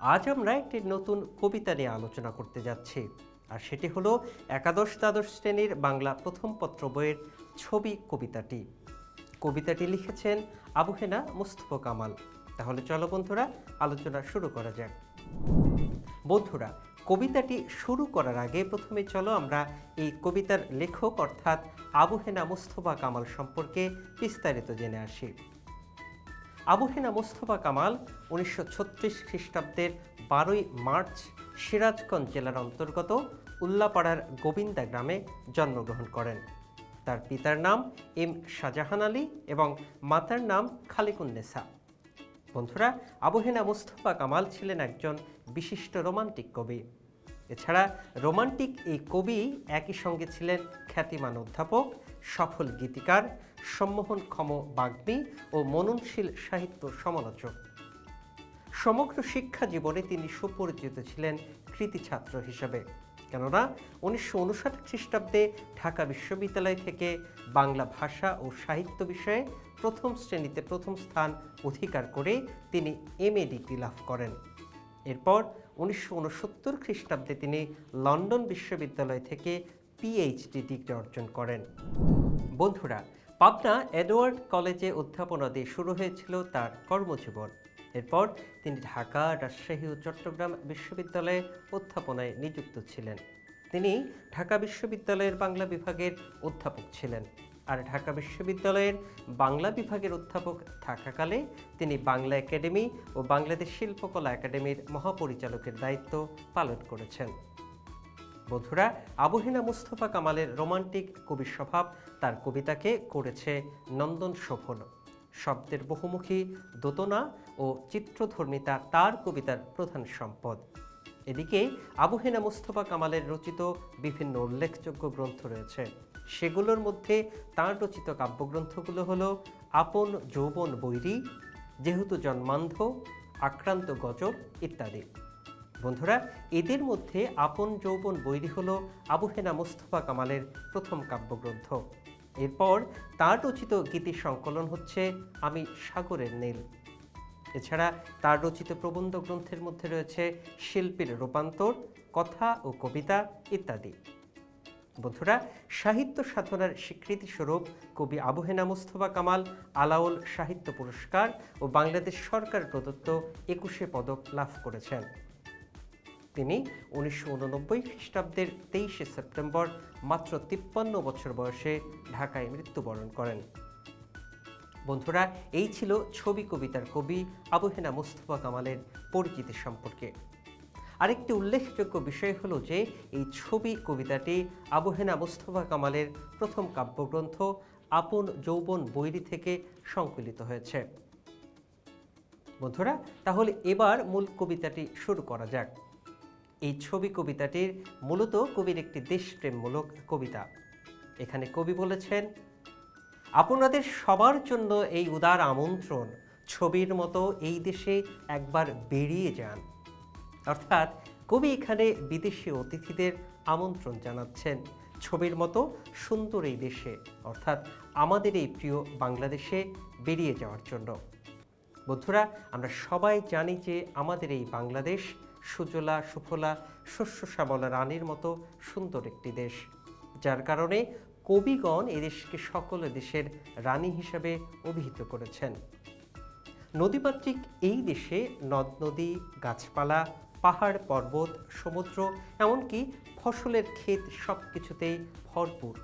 আজ আমরা একটি নতুন কবিতা নিয়ে আলোচনা করতে যাচ্ছি, আর সেটি হলো একাদশ দ্বাদশ শ্রেণির বাংলা প্রথম পত্র বইয়ের ছবি কবিতাটি। কবিতাটি লিখেছেন আবুহেনা মুস্তফা কামাল। তাহলে চলো বন্ধুরা, আলোচনা শুরু করা যাক। বন্ধুরা, কবিতাটি শুরু করার আগে প্রথমে চলো আমরা এই কবিতার লেখক অর্থাৎ আবুহেনা মুস্তফা কামাল সম্পর্কে বিস্তারিত জেনে আসি। আবুহেনা মোস্তফা কামাল উনিশশো ছত্রিশ খ্রিস্টাব্দের বারোই মার্চ সিরাজগঞ্জ জেলার অন্তর্গত উল্লাপাড়ার গোবিন্দা গ্রামে জন্মগ্রহণ করেন। তার পিতার নাম এম শাহজাহান আলী এবং মাতার নাম খালিকুন্নেসা বন্ধুরা আবুহেনা মুস্তফা কামাল ছিলেন একজন বিশিষ্ট রোমান্টিক কবি। এছাড়া রোমান্টিক এই কবি একই সঙ্গে ছিলেন খ্যাতিমান অধ্যাপক সফল গীতিকার সম্মোহনক্ষম বাগ্মী ও মননশীল সাহিত্য সমালোচক। সমগ্র শিক্ষা জীবনে তিনি সুপরিচিত ছিলেন কৃতি ছাত্র হিসেবে। কেননা, উনিশশো উনষাট খ্রিস্টাব্দে ঢাকা বিশ্ববিদ্যালয় থেকে বাংলা ভাষা ও সাহিত্য বিষয়ে প্রথম শ্রেণীতে প্রথম স্থান অধিকার করে তিনি এম এ ডিগ্রি লাভ করেন। এরপর উনিশশো উনসত্তর খ্রিস্টাব্দে তিনি লন্ডন বিশ্ববিদ্যালয় থেকে পিএইচডি ডিগ্রি অর্জন করেন। বন্ধুরা, পাবনা এডওয়ার্ড কলেজে অধ্যাপনা দিয়ে শুরু হয়েছিল তার কর্মজীবন। এরপর তিনি ঢাকা, রাজশাহী ও চট্টগ্রাম বিশ্ববিদ্যালয়ে অধ্যাপনায় নিযুক্ত ছিলেন। তিনি ঢাকা বিশ্ববিদ্যালয়ের বাংলা বিভাগের অধ্যাপক ছিলেন আর ঢাকা বিশ্ববিদ্যালয়ের বাংলা বিভাগের অধ্যাপক থাকাকালে তিনি বাংলা একাডেমি ও বাংলাদেশ শিল্পকলা একাডেমির মহাপরিচালকের দায়িত্ব পালন করেছেন। বন্ধুরা, আবহিনা মুস্তফা কামালের রোমান্টিক কবি স্বভাব তার কবিতাকে করেছে নন্দন শোভন। শব্দের বহুমুখী দোতনা ও চিত্রধর্মিতা তার কবিতার প্রধান সম্পদ। এদিকে আবুহেনা মুস্তফা কামালের রচিত বিভিন্ন উল্লেখযোগ্য গ্রন্থ রয়েছে। সেগুলোর মধ্যে তাঁর রচিত কাব্যগ্রন্থগুলো হলো আপন যৌবন বৈরী, যেহেতু জন্মান্ধ, আক্রান্ত গজব ইত্যাদি। বন্ধুরা, এদের মধ্যে আপন যৌবন বৈরী হল আবুহেনা মুস্তফা কামালের প্রথম কাব্যগ্রন্থ। এরপর তার রচিত গীতি সংকলন হচ্ছে আমি সাগরের নীল। এছাড়া তার রচিত প্রবন্ধ গ্রন্থের মধ্যে রয়েছে শিল্পীর রূপান্তর, কথা ও কবিতা ইত্যাদি। বন্ধুরা, সাহিত্য সাধনার স্বীকৃতিস্বরূপ কবি আবুহেনা মুস্তফা কামাল আলাউল সাহিত্য পুরস্কার ও বাংলাদেশ সরকার প্রদত্ত একুশে পদক লাভ করেছেন। তিনি উনিশশো উননব্বই খ্রিস্টাব্দের তেইশে সেপ্টেম্বর মাত্র তিপ্পান্ন বছর বয়সে ঢাকায় মৃত্যুবরণ করেন। বন্ধুরা, এই ছিল ছবি কবিতার কবি আবুহেনা মুস্তফা কামালের পরিচিতি সম্পর্কে। আরেকটি উল্লেখযোগ্য বিষয় হলো যে, এই ছবি কবিতাটি আবুহেনা মুস্তফা কামালের প্রথম কাব্যগ্রন্থ আপন যৌবন বৈরী থেকে সংকলিত হয়েছে। বন্ধুরা, তাহলে এবার মূল কবিতাটি শুরু করা যাক। এই ছবি কবিতাটির মূলত কবির একটি দেশপ্রেমমূলক কবিতা। এখানে কবি বলেছেন, আপনাদের সবার জন্য এই উদার আমন্ত্রণ, ছবির মতো এই দেশে একবার বেরিয়ে যান। অর্থাৎ কবি এখানে বিদেশি অতিথিদের আমন্ত্রণ জানাচ্ছেন, ছবির মতো সুন্দর এই দেশে, অর্থাৎ আমাদের এই প্রিয় বাংলাদেশে বেরিয়ে যাওয়ার জন্য। বন্ধুরা, আমরা সবাই জানি যে আমাদের এই বাংলাদেশ সুজলা সুফলা শস্য শ্যামলা রানীর মতো সুন্দর একটি দেশ। যার কারণে কবিগণ এদেশকে সকল দেশের রানী হিসাবে অভিহিত করেছেন। নদীমাতৃক এই দেশে নদ নদী, গাছপালা, পাহাড়, পর্বত, সমুদ্র, এমনকি ফসলের ক্ষেত সব কিছুতেই ভরপুর।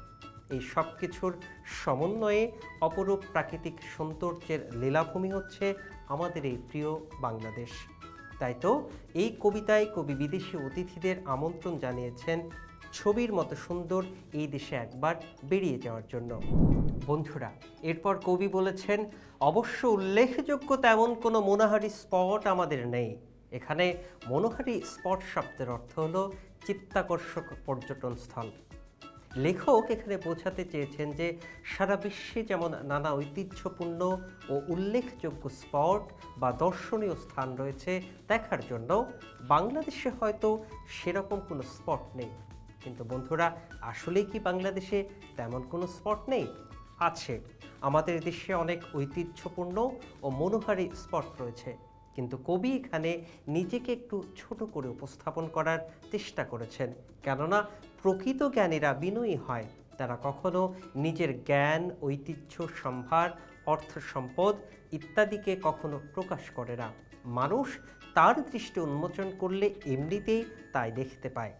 এই সব কিছুর সমন্বয়ে অপরূপ প্রাকৃতিক সৌন্দর্যের লীলাভূমি হচ্ছে আমাদের এই প্রিয় বাংলাদেশ। তাই তো এই কবিতায় কবি বিদেশি অতিথিদের আমন্ত্রণ জানিয়েছেন ছবির মতো সুন্দর এই দেশে একবার বেরিয়ে যাওয়ার জন্য। বন্ধুরা, এরপর কবি বলেছেন, অবশ্য উল্লেখযোগ্য তেমন কোনো মনোহারি স্পট আমাদের নেই। এখানে মনোহারি স্পট শব্দের অর্থ হলো চিত্তাকর্ষক পর্যটন স্থল লেখক এখানে বোঝাতে চেয়েছেন যে সারা বিশ্বে যেমন নানা ঐতিহ্যপূর্ণ ও উল্লেখযোগ্য স্পট বা দর্শনীয় স্থান রয়েছে, দেখার জন্য বাংলাদেশে হয়তো সেরকম কোনো স্পট নেই। কিন্তু বন্ধুরা আসলেই কি বাংলাদেশে তেমন কোনো স্পট নেই? আছে। আমাদের দেশে অনেক ঐতিহ্যপূর্ণ ও মনোহারী স্পট রয়েছে। কিন্তু কবি এখানে নিজেকে একটু ছোট করে উপস্থাপন করার চেষ্টা করেছেন। কেননা প্রকৃত জ্ঞানীরা বিনয়ী হয়, তারা কখনো নিজের জ্ঞান, ঐতিহ্য, সম্ভার, অর্থ সম্পদ ইত্যাদিকে কখনো প্রকাশ করে না। মানুষ তার দৃষ্টি উন্মোচন করলে এমনিতেই তাই দেখতে পায়।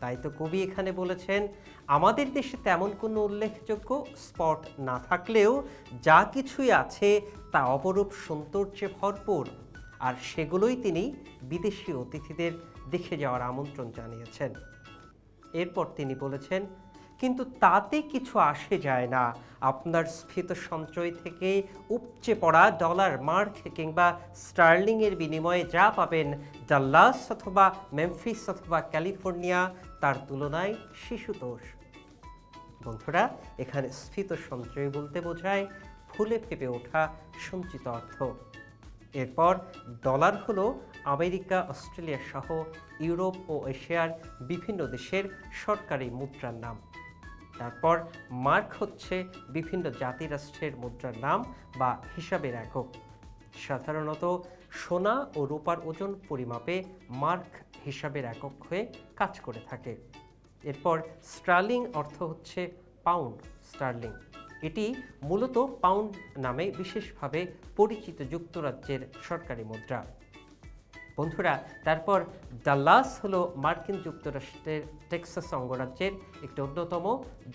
তাই তো কবি এখানে বলেছেন, আমাদের দেশে তেমন কোনো উল্লেখযোগ্য স্পট না থাকলেও যা কিছুই আছে তা অপরূপ সৌন্দর্যে ভরপুর। আর সেগুলোই তিনি বিদেশি অতিথিদের দেখে যাওয়ার আমন্ত্রণ জানিয়েছেন। এরপর তিনি বলেছেন, কিন্তু তাতে কিছু আসে যায় না। আপনার স্ফীত সঞ্চয় থেকে উপচে পড়া ডলার মার্ক কিংবা স্টার্লিংয়ের বিনিময়ে যা পাবেন ডাল্লাস অথবা মেমফিস অথবা ক্যালিফোর্নিয়া, তার তুলনায় শিশুতোষ বন্ধুরা, এখানে স্ফীত সঞ্চয় বলতে বোঝায় ফুলে ফেপে ওঠা সঞ্চিত অর্থ। এরপর ডলার হলো আমেরিকা, অস্ট্রেলিয়া সহ ইউরোপ ও এশিয়ার বিভিন্ন দেশের সরকারি মুদ্রার নাম। তারপর মার্ক হচ্ছে বিভিন্ন জাতিরাষ্ট্রের মুদ্রার নাম বা হিসাবের একক। সাধারণত সোনা ও রূপার ওজন পরিমাপে মার্ক হিসাবের একক হয়ে কাজ করে থাকে। এরপর স্টার্লিং অর্থ হচ্ছে পাউন্ড, স্টার্লিং। এটি মূলত পাউন্ড নামে বিশেষভাবে পরিচিত যুক্তরাজ্যের সরকারি মুদ্রা। বন্ধুরা, তারপর ডাল্লাস হলো মার্কিন যুক্তরাষ্ট্রের টেক্সাস অঙ্গরাজ্যের একটি অন্যতম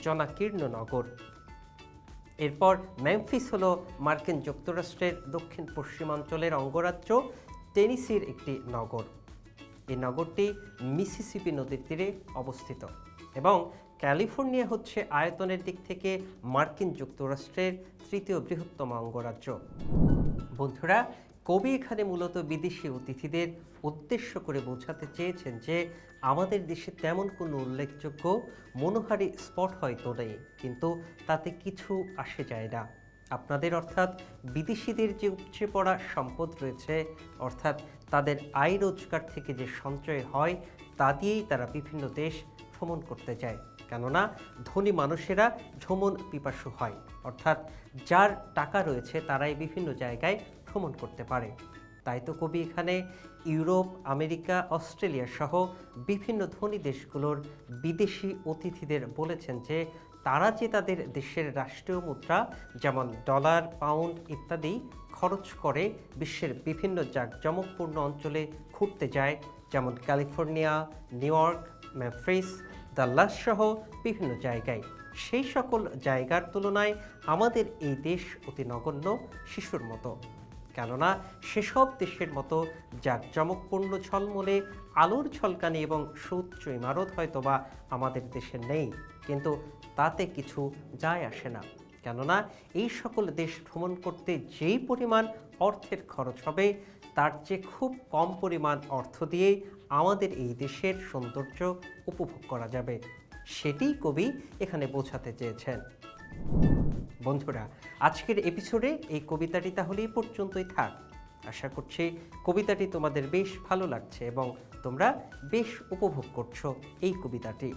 জনাকীর্ণ নগর। এরপর মেমফিস হলো মার্কিন যুক্তরাষ্ট্রের দক্ষিণ পশ্চিমাঞ্চলের অঙ্গরাজ্য টেনিসির একটি নগর। এই নগরটি মিসিসিপি নদীর তীরে অবস্থিত এবং ক্যালিফোর্নিয়া হচ্ছে আয়তনের দিক থেকে মার্কিন যুক্তরাষ্ট্রের তৃতীয় বৃহত্তম অঙ্গরাজ্য। বন্ধুরা, কবি এখানে মূলত বিদেশি অতিথিদের উদ্দেশ্য করে বোঝাতে চেয়েছেন যে আমাদের দেশে তেমন কোনো উল্লেখযোগ্য মনোহারী স্পট হয়তো নেই, কিন্তু তাতে কিছু আসে যায় না। আপনাদের অর্থাৎ বিদেশিদের যে উপচে পড়া সম্পদ রয়েছে, অর্থাৎ তাদের আয় রোজগার থেকে যে সঞ্চয় হয়, তা দিয়েই তারা বিভিন্ন দেশ ভ্রমণ করতে যায় কেননা ধনী মানুষেরা ভ্রমণ পিপাসু হয়। অর্থাৎ যার টাকা রয়েছে তারাই বিভিন্ন জায়গায় ভ্রমণ করতে পারে। তাই তো কবি এখানে ইউরোপ, আমেরিকা, অস্ট্রেলিয়া সহ বিভিন্ন ধনী দেশগুলোর বিদেশি অতিথিদের বলেছেন যে, তারা যে তাদের দেশের রাষ্ট্রীয় মুদ্রা, যেমন ডলার, পাউন্ড ইত্যাদি খরচ করে বিশ্বের বিভিন্ন জাঁকজমকপূর্ণ অঞ্চলে ঘুরতে যায়, যেমন California, New York Memphis Dallas সহ বিভিন্ন জায়গায়। সেই সকল জায়গার তুলনায় আমাদের এই দেশ অতি নগণ্য শিশুর মতো। কেননা সেসব দেশের মতো জাঁকজমকপূর্ণ ঝলমলে আলোর ঝলকানি এবং সুউচ্চ ইমারত হয়তো বা আমাদের দেশে নেই, কিন্তু তাতে কিছু যায় আসে না। কেননা এই সকল দেশ ভ্রমণ করতে যেই পরিমাণ অর্থের খরচ হবে, তার চেয়ে খুব কম পরিমাণ অর্থ দিয়েই আমাদের এই দেশের সৌন্দর্য উপভোগ করা যাবে। সেটিই কবি এখানে বোঝাতে চেয়েছেন। বন্ধুরা, আজকের এপিসোডে এই কবিতাটি তাহলে এই পর্যন্তই থাক। আশা করছি কবিতাটি তোমাদের বেশ ভালো লাগছে এবং তোমরা বেশ উপভোগ করছ এই কবিতাটি।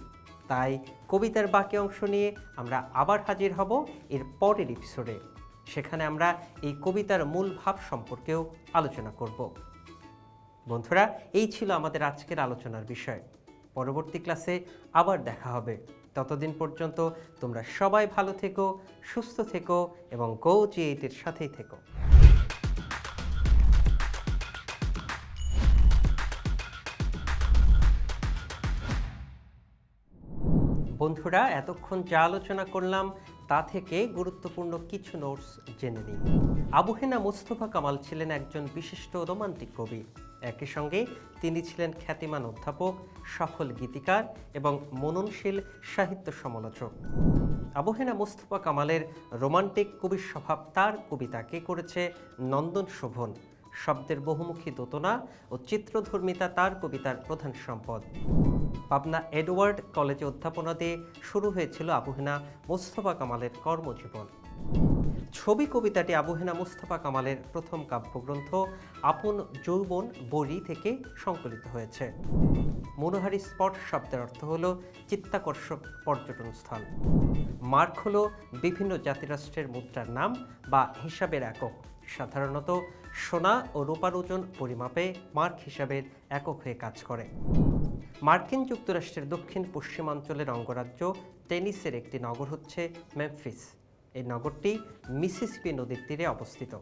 তাই কবিতার বাকি অংশ নিয়ে আমরা আবার হাজির হব এর পরের এপিসোডে সেখানে আমরা এই কবিতার মূল ভাব সম্পর্কেও আলোচনা করব। বন্ধুরা, এই ছিল আমাদের আজকের আলোচনার বিষয়। পরবর্তী ক্লাসে আবার দেখা হবে। ততদিন পর্যন্ত তোমরা সবাই ভালো থেকো, সুস্থ থেকো এবং গো জি এইটের সাথেই থেকো। বন্ধুরা, এতক্ষণ যা আলোচনা করলাম, তা থেকে গুরুত্বপূর্ণ কিছু নোটস জেনে নিই। আবুহেনা মোস্তফা কামাল ছিলেন একজন বিশিষ্ট রোমান্টিক কবি। একই সঙ্গে তিনি ছিলেন খ্যাতিমান অধ্যাপক, সফল গীতিকার এবং মননশীল সাহিত্য সমালোচক। আবু হেনা মোস্তফা কামালের রোমান্টিক কবির স্বভাব তার কবিতাকে করেছে নন্দন শোভন। শব্দের বহুমুখী দোতনা ও চিত্রধর্মিতা তার কবিতার প্রধান সম্পদ। পাবনা এডওয়ার্ড কলেজে অধ্যাপনা দিয়ে শুরু হয়েছিল আবহেনা মোস্তফা কামালের কর্মজীবন। ছবি কবিতাটি আবুহেনা মুস্তফা কামালের প্রথম কাব্যগ্রন্থ আপন যৌবন বড়ি থেকে সংকলিত হয়েছে। মনোহারি স্পট শব্দের অর্থ হল চিত্তাকর্ষক পর্যটন স্থল মার্ক হল বিভিন্ন জাতিরাষ্ট্রের মুদ্রার নাম বা হিসাবের একক। সাধারণত সোনা ও রূপার ওজন পরিমাপে মার্ক হিসাবের একক হয়ে কাজ করে। মার্কিন যুক্তরাষ্ট্রের দক্ষিণ পশ্চিমাঞ্চলের অঙ্গরাজ্য টেনিসের একটি নগর হচ্ছে মেমফিস। এই নগরটি মিসিসিপি নদীর তীরে অবস্থিত।